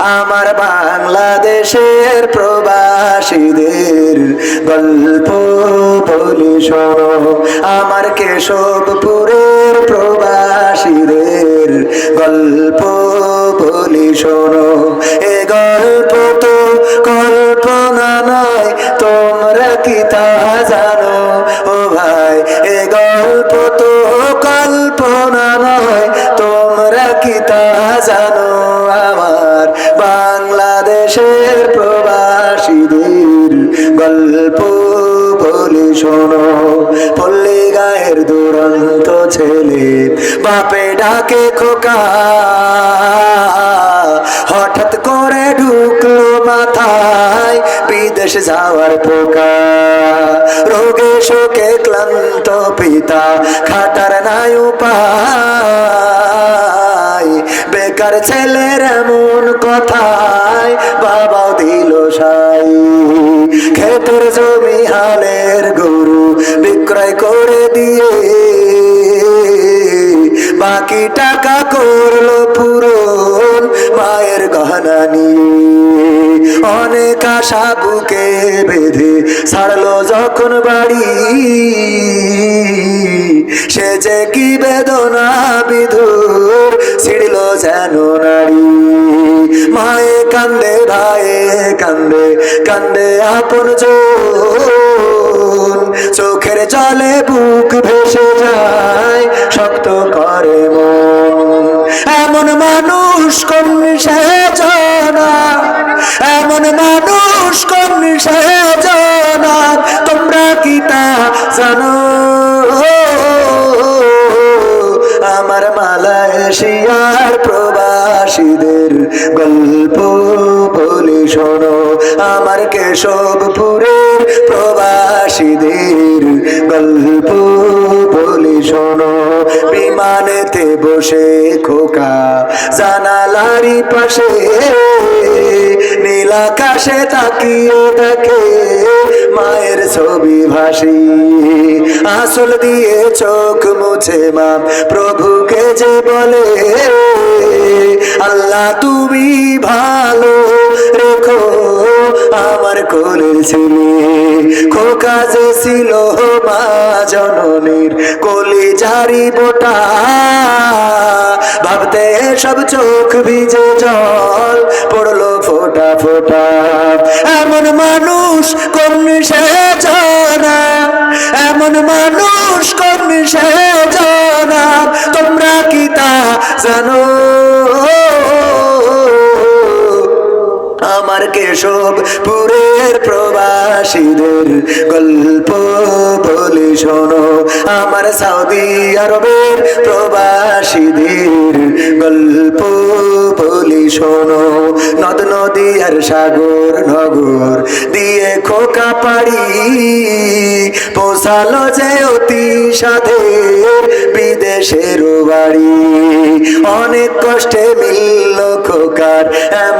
আমার বাংলাদেশের প্রবাসীদের গল্প বলি শোনো। আমার কেশবপুরের প্রবাসীদের গল্প বলি শোনো। এ গল্প গল্প বলি শোনো পল্লী গায়ের দুরন্ত ছেলে, বাপে ডাকে খোকা। হঠাৎ করে ঢুকলো মাথায় বিদেশ যাওয়ার পোকা। রোগে, শোকে ক্লান্ত পিতা, খাটার নাই উপায়। বেকার ছেলের এমন কথায় ক্ষেতের জমি হালের গরু বিক্রয় করে দিয়ে। বাকি টাকা করল পূরণ মায়ের গহনা নিয়ে। অনেক আশা বুকে বেঁধে ছাড়লো যখন বাড়ি। সে যে কি কান্দে আপন চোখের জলে বুক ভেসে যায়, শক্ত করে মন। এমন মানুষ কোন সে জানা? এমন মানুষ কোন সে জানা? তোমরা কি তা জানো? আমার মালয়েশিয়ার প্রবাসীদের গল্প। বলি শোনো, আমার কেশবপুরের প্রবাসীদের গল্প বলি শোনো। বিমানেতে বসে খোকা জানালারি পাশে, নীল আকাশে তাকিয়ে দেখে মায়ের ছবি ভাসি। আসল দিয়ে চোখ মুছে মা, প্রভুকে যে বলে, আল্লাহ তুমি কোলের ছেলে। খোকা যে ছিল মা জননীর কলি জারি বোটা। ভাবতে সব চোখ ভিজে জল পড়ল ফোটা ফোটা। এমন মানুষ কোন সে জানা। এমন মানুষ কোন সে জানা। তোমরা কি তা জানো? আমার কেশব পুরের প্রবাসীদের গল্প বলি শোনো। আমার সৌদি আরবের প্রবাসীদের গল্প বলি শোনো। নদ নদী আর সাগর নগর দিয়ে খোকা পাড়ি পোষালো যে অতি সাধের বিদেশের বাড়ি। অনেক কষ্টে মিলল খোকার এমন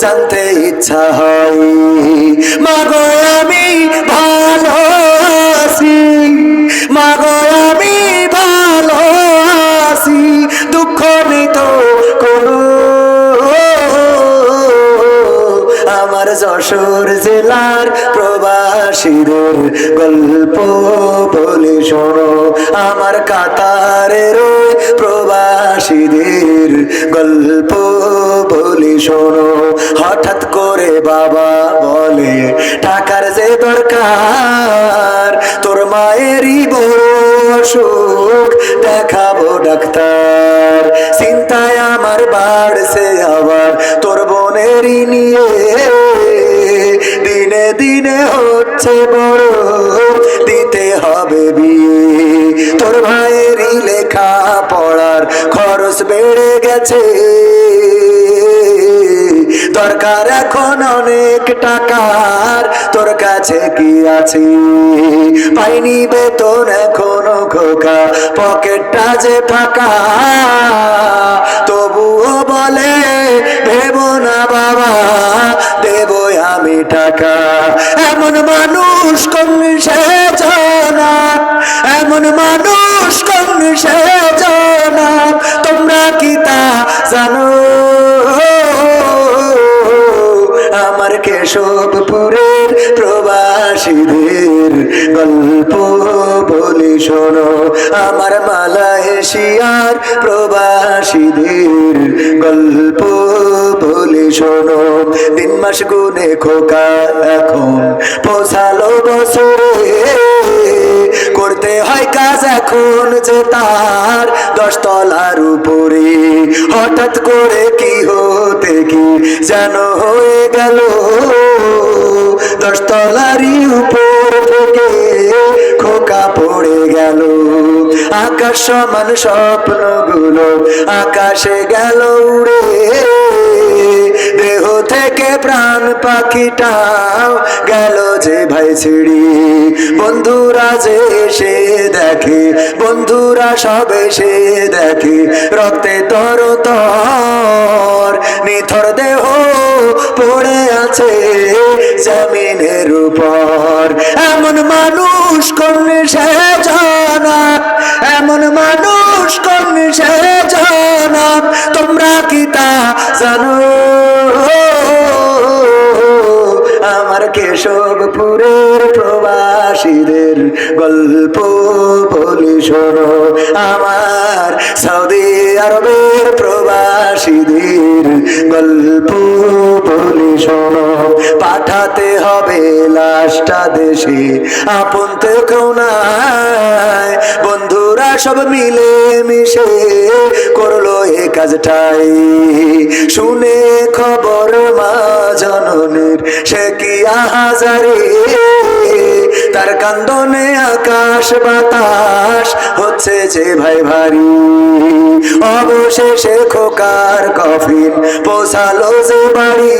জানতে ইচ্ছা হয়। মাগো, আমি ভালো আছি। মাগো, আমি ভালো আছি। দুঃখ নেই তো কোনো। আমার যশোর জেলার প্রবাসীদের গল্প বলে শোনো। আমার কাতারের প্রবাসীদের গল্প বলি শোনো, হঠাৎ করে বাবা বলে, টাকার যে দরকার, তোর মায়েরই বড় দেখাবো ডাক্তার। চিন্তায় আমার বাড়ছে আবার, তোর বোনেরই নিয়ে দিনে দিনে হচ্ছে বড়, দিতে হবে বিয়ে। তোর ভাইয়েরই লেখা পড়ার খরচ বেড়ে গেছে দরকার এখন অনেক টাকার। তোর কাছে কি আছে? পাইনি বেতন এখনও খোকা, পকেটটা যে ফাঁকা। তবুও বলে, ভেব না বাবা দেব আমি টাকা। এমন মানুষ সে জানা, এমন মানুষ কেশবপুরের প্রবাসীদের গল্প বলি শোনো। আমার মালা এশিয়ার প্রবাসীদের গল্প বলি শোনো। তিন মাস গুনে খোকা এখন, পৌঁছালো বছরে। করতে হয় কাজ এখন যে তার দশ তলার উপরে। হঠাৎ করে কি হতে কি যেন হয়ে গেল। দশ তলারই উপর থেকে খোকা পড়ে গেল। আকাশ সমান স্বপ্নগুলো আকাশে গেল উড়ে। দেহ থেকে প্রাণ পাখিটাও গেল যে ভাই ছিড়ি। বন্ধুরা যে সে দেখে, বন্ধুরা সব এসে দেখে, রক্তে তর তর, নিথর দেহ পড়ে আছে জমিনের উপর। এমন মানুষ কোন সে জানা, এমন মানুষ কোন সে জানা, তোমরা কি তা জানো? কেশবপুরের প্রবাসীদের গল্প বলি শোনো। আমার সৌদি আরবের প্রবাসীদের গল্প বলি শোনো। পাঠাতে হবে লাশটা দেশে, আপন তো কেউ নাই। বন্ধুরা সব মিলে মিশে এ কাজটাই। শুনে খবর মা জননীর, সে কি আহাজারে? তার কান্দনে আকাশ বাতাস হচ্ছে যে ভাই ভারী। অবশেষে খোকার কফিন পৌঁছালো যে বাড়ি।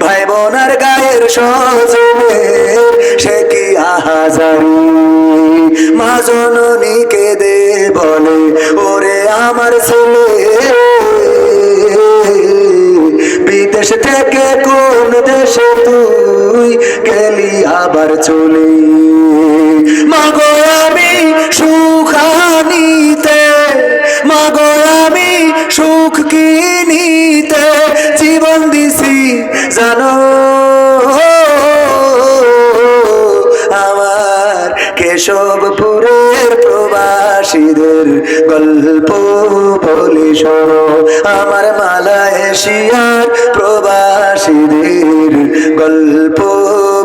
ভাই বোনার গায়ের সজনে সে কি আহাজারি? মা জননীকে আবার চলে। মাগো আমি সুখানিতে, মাগো আমি সুখ কিনিতে জীবন দিছি, জানো? আমার কেশবপুরের প্রবাসীদের গল্প বলি শোনো। আমার মালা এশিয়ার প্রবাসীদের গল্প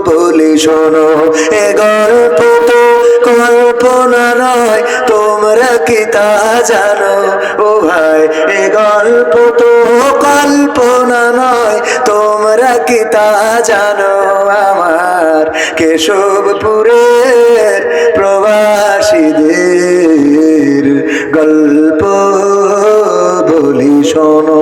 বলি শোনো, এ গল্প তো কল্পনা নয়, তোমরা কি তা জানো? ও ভাই, এ গল্প তো কল্পনা নয়, তোমরা কি তা জানো? আমার কেশবপুরের প্রবাসীদের গল্প বলি শোনো।